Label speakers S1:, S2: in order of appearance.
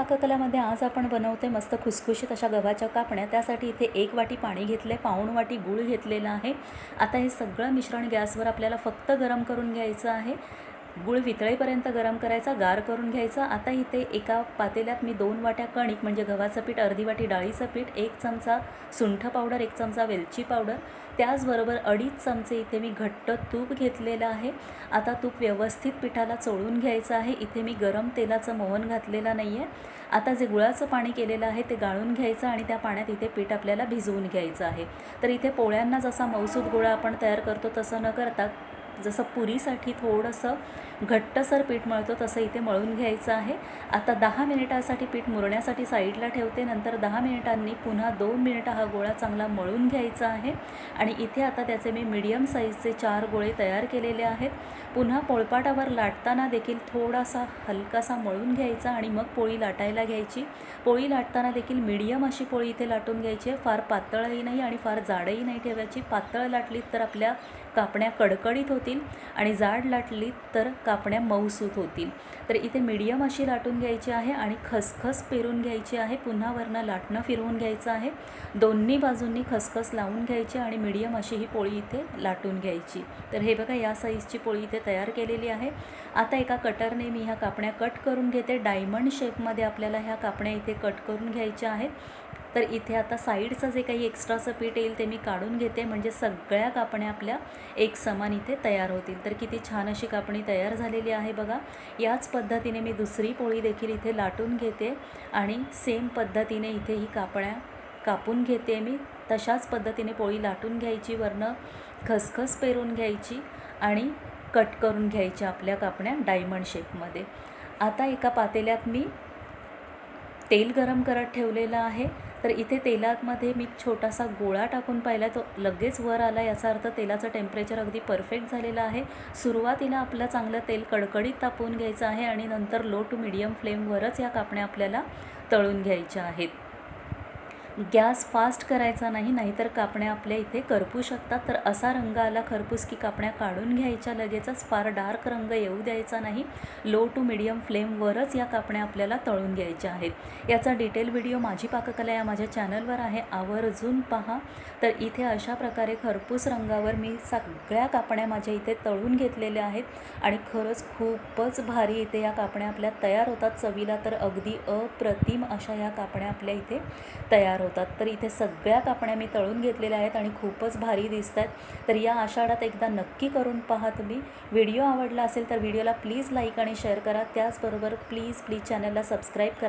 S1: पाककलामध्ये आज आपण बनवते मस्त खुसखुशीत अशा गव्हाच्या कापण्या. त्यासाठी इथे एक वाटी पाणी घेतलं आहे पाऊण वाटी गूळ घेतलेला आहे. आता हे सगळं मिश्रण गॅसवर आपल्याला फक्त गरम करून घ्यायचं आहे. गूळ वितळेपर्यंत गरम करायचा गार करून घ्यायचा. आता इथे एका पातेल्यात मी दोन वाट्या कणिक म्हणजे गव्हाचं पीठ अर्धी वाटी डाळीचं पीठ एक चमचा सुंठ पावडर एक चमचा वेलची पावडर. त्याचबरोबर अडीच चमचे इथे मी घट्ट तूप घेतलेलं आहे. आता तूप व्यवस्थित पिठाला चोळून घ्यायचं आहे. इथे मी गरम तेलाचं मोहन घातलेलं नाही आहे आता जे गुळाचं पाणी केलेलं आहे ते गाळून घ्यायचं आणि त्या पाण्यात इथे पीठ आपल्याला भिजवून घ्यायचं आहे. तर इथे पोळ्यांना जसा मौसूद गुळा आपण तयार करतो तसं न करता जसं पुरीसाठी थोडंसं घट्टसर पीठ मळतो तसं इथे मळून घ्यायचं आहे. आता दहा मिनिटासाठी पीठ मुरण्यासाठी साईडला ठेवते. नंतर दहा मिनिटांनी पुन्हा दोन मिनिटं हा गोळा चांगला मळून घ्यायचा आहे. आणि इथे आता त्याचे मी मीडियम साईजचे चार गोळे तयार केलेले आहेत. पुन्हा पोळपाटावर लाटताना देखील थोडासा हलकासा मळून घ्यायचा आणि मग पोळी लाटायला घ्यायची. पोळी लाटताना देखील मीडियम अशी पोळी इथे लाटून घ्यायची आहे. फार पातळही नाही आणि फार जाडही नाही ठेवायची. पातळ लाटलीत तर आपल्या कापण्या कडकडीत होतील आणि जाड लाटली तर कापण्या मऊसूत होतील. तर इथे मीडियम अशी लाटून घ्यायची आहे आणि खसखस पेरून घ्यायची आहे. पुन्हा वरनं लाटणं फिरवून घ्यायचं आहे. दोन्ही बाजूंनी खसखस लावून घ्यायची आणि मीडियम अशी ही पोळी इथे लाटून घ्यायची. तर हे बघा या साईजची पोळी इथे तयार केलेली आहे. आता एका कटरने मी ह्या कापण्या कट करून घेते. डायमंड शेपमध्ये आपल्याला ह्या कापण्या इथे कट करून घ्यायच्या आहेत. तर इथे आता साईडचं जे काही एक्स्ट्राचं पीठ येईल ते मी काढून घेते. म्हणजे सगळ्या कापण्या आपल्या एक समान इथे तयार होतील. तर किती छान अशी कापणी तयार झालेली आहे बघा. याच पद्धतीने मी दुसरी पोळी देखील इथे लाटून घेते आणि सेम पद्धतीने इथे ही कापण्या कापून घेते मी. तशाच पद्धतीने पोळी लाटून घ्यायची वरनं खसखस पेरून घ्यायची आणि कट करून घ्यायच्या आपल्या कापण्या डायमंड शेपमध्ये. आता एका पातेल्यात मी तेल गरम करत ठेवलेलं आहे. तर इथे तेलामध्ये मी छोटासा गोळा टाकून पाहिला तो लगेच वर आला. याचा अर्थ तेलाचं टेम्परेचर अगदी परफेक्ट झालेलं आहे. सुरुवातीला आपलं चांगलं तेल कडकडीत तापवून घ्यायचं आहे आणि नंतर लो टू मिडियम फ्लेमवरच या कापण्या आपल्याला तळून घ्यायच्या आहेत. गॅस फास्ट करायचा नाही नाहीतर कापण्या आपल्या इथे करपू शकतात. तर असा रंग आला खरपूस की कापण्या काढून घ्यायच्या. लगेचच फार डार्क रंग येऊ द्यायचा नाही. लो टू मिडियम फ्लेमवरच या कापण्या आपल्याला तळून घ्यायच्या आहेत. याचा डिटेल व्हिडिओ माझी पाककला या माझ्या चॅनलवर आहे. आवर्जून पहा. तर इथे अशा प्रकारे खरपूस रंगावर मी सगळ्या कापण्या माझ्या इथे तळून घेतलेल्या आहेत. आणि खरंच खूपच भारी इथे या कापण्या आपल्या तयार होतात. चवीला तर अगदी अप्रतिम अशा ह्या कापण्या आपल्या इथे तयार होतात. होतात तर इथे सगळ्या कापण्या मी तळून घेतलेल्या आहेत आणि खूपच भारी दिसत आहेत तर या आषाढात एकदा नक्की करून पहा तुम्ही. व्हिडिओ आवडला असेल तर व्हिडिओला प्लीज लाईक आणि शेअर करा. त्याचबरोबर प्लीज प्लीज चॅनलला सबस्क्राईब करा.